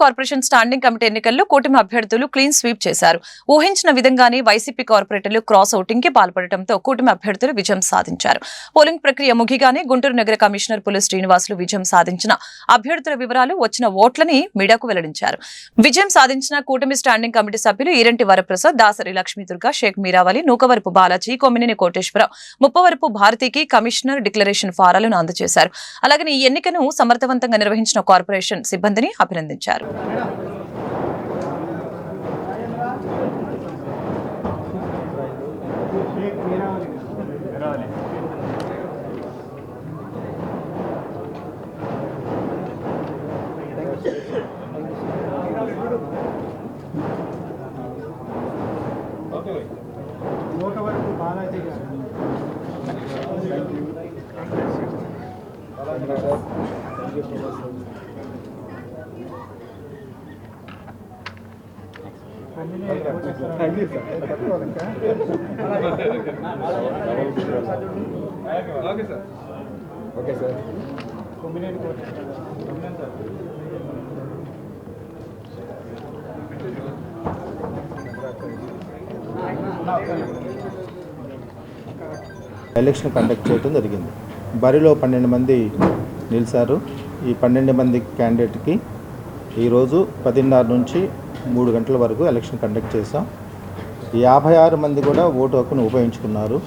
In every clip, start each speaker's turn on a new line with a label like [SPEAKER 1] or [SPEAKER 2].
[SPEAKER 1] Corporation standing committee ఎన్నికల్లో కూటమి అభ్యర్థులు క్లీన్ స్వీప్ చేశారు. ఊహించిన విధంగానే వైసీపీ కార్పొరేటర్లు క్రాస్ ఔటింగ్కి పాల్పడటంతో కూటమి అభ్యర్థులు విజయం సాధించారు. పోలింగ్ ప్రక్రియ ముగిగానే గుంటూరు నగర కమిషనర్ పులి శ్రీనివాసులు విజయం సాధించిన అభ్యర్థుల వివరాలు వచ్చిన ఓట్లని మీడియాకు వెల్లడించారు. విజయం సాధించిన కూటమి స్టాండింగ్ కమిటీ సభ్యులు ఈరంటి వరప్రసాద్ దాసరి లక్ష్మీదుర్గ షేక్ మీరావలి నూకవరపు బాలాజీ కొమ్మినేని కోటేశ్వరరావు ముప్పవరపు భారతికి కమిషనర్ డిక్లరేషన్ ఫారాలను అందజేశారు. అలాగే ఈ ఎన్నికను సమర్థవంతంగా నిర్వహించిన కార్పొరేషన్ సిబ్బందిని అభినందించారు.
[SPEAKER 2] వరకు Balaji okay sir sir
[SPEAKER 3] election conduct చేయడం జరిగింది. బరిలో పన్నెండు మంది నిలిచారు. ఈ పన్నెండు మంది క్యాండిడేట్కి ఈరోజు పదిన్నర నుంచి మూడు గంటల వరకు ఎలక్షన్ కండక్ట్ చేసాం యాభై ఆరు మంది కూడా ఓటు హక్కును ఉపయోగించుకున్నారు.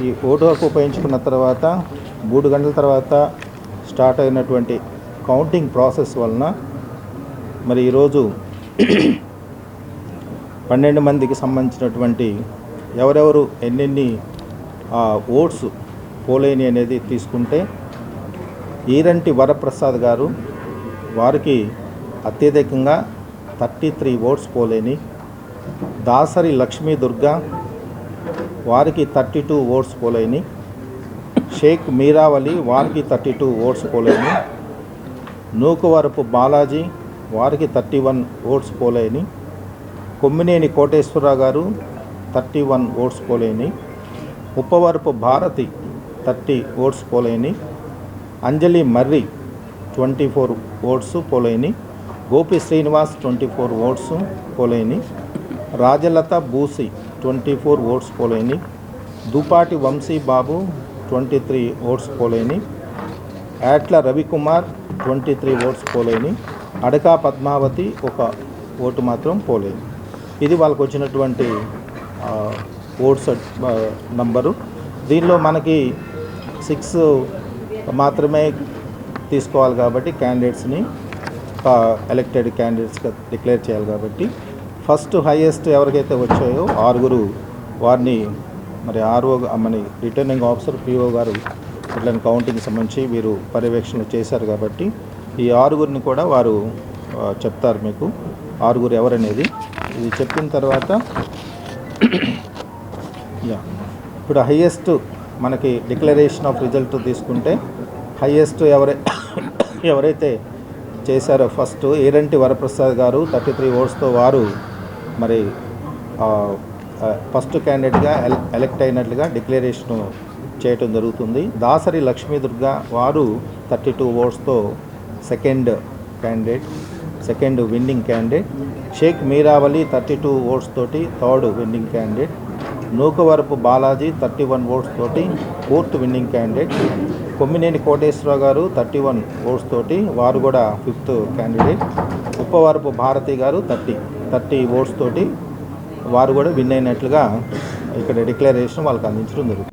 [SPEAKER 3] ఈ ఓటు హక్కు ఉపయోగించుకున్న తర్వాత మూడు గంటల తర్వాత స్టార్ట్ అయినటువంటి కౌంటింగ్ ప్రాసెస్ వలన మరి ఈరోజు పన్నెండు మందికి సంబంధించినటువంటి ఎవరెవరు ఎన్నెన్ని ఆ, ఓట్స్ పోలేని అనేది తీసుకుంటే ఈరంటి వరప్రసాద్ గారు వారికి అత్యధికంగా థర్టీ త్రీ ఓట్స్ పోలేని దాసరి లక్ష్మీ దుర్గా వారికి థర్టీ టూ ఓట్స్ పోలేని షేక్ మీరావలి వారికి థర్టీ టూ ఓట్స్ పోలేని నూకువరపు బాలాజీ వారికి థర్టీ వన్ ఓట్స్ పోలేని కొమ్మినేని కోటేశ్వరరావు గారు థర్టీ వన్ ఓట్స్ పోలేని ఉప్పవరపు భారతి థర్టీ ఓట్స్ పోలేని Anjali Marri twenty four votes పోలేని Gopi Srinivas twenty four votes పోలేని Rajalatha Boosi twenty four votes పోలేని Dupati Vamsi Babu twenty three votes పోలేని Yatla Ravikumar twenty three votes పోలేని అడకా పద్మావతి ఒక vote మాత్రం పోలేని. ఇది వాళ్ళకు వచ్చినటువంటి ఓట్స్ నంబరు. దీనిలో మనకి సిక్స్ మాత్రమే తీసుకోవాలి కాబట్టి క్యాండిడేట్స్ని ఎలక్టెడ్ క్యాండిడేట్స్గా డిక్లేర్ చేయాలి కాబట్టి ఫస్ట్ హైయెస్ట్ ఎవరికైతే వచ్చాయో ఆరుగురు వారిని మరి ఆర్ఓ మన రిటర్నింగ్ ఆఫీసర్ పిఓ గారు ఇట్లని కౌంటింగ్ సంబంధించి వీరు పర్యవేక్షణ చేశారు కాబట్టి ఈ ఆరుగురిని కూడా వారు చెప్తారు మీకు. ఆరుగురు ఎవరనేది. ఇది చెప్పిన తర్వాత యా. ఇప్పుడు హయ్యెస్ట్ మనకి డిక్లరేషన్ ఆఫ్ రిజల్ట్ తీసుకుంటే హయ్యెస్ట్ ఎవరై ఎవరైతే చేశారు ఫస్ట్ ఏరంటి వరప్రసాద్ గారు థర్టీ త్రీ ఓట్స్తో వారు మరి ఫస్ట్ క్యాండిడేట్గా ఎలెక్ట్ అయినట్లుగా డిక్లరేషన్ చేయటం జరుగుతుంది. దాసరి లక్ష్మీదుర్గ వారు thirty two ఓట్స్తో second candidate second winning candidate. Shaik Meeravali thirty two votes తోటి third winning candidate. Nookavarapu Balaji thirty one votes తోటి fourth winning candidate. Kommineni Koteswararao గారు థర్టీ వన్ ఓట్స్ తోటి వారు కూడా ఫిఫ్త్ క్యాండిడేట్. ఉప్పవరపు భారతి గారు థర్టీ థర్టీ ఓట్స్ తోటి వారు కూడా విన్ అయినట్లుగా ఇక్కడ డిక్లరేషన్ వాళ్ళకి అందించడం జరుగుతుంది.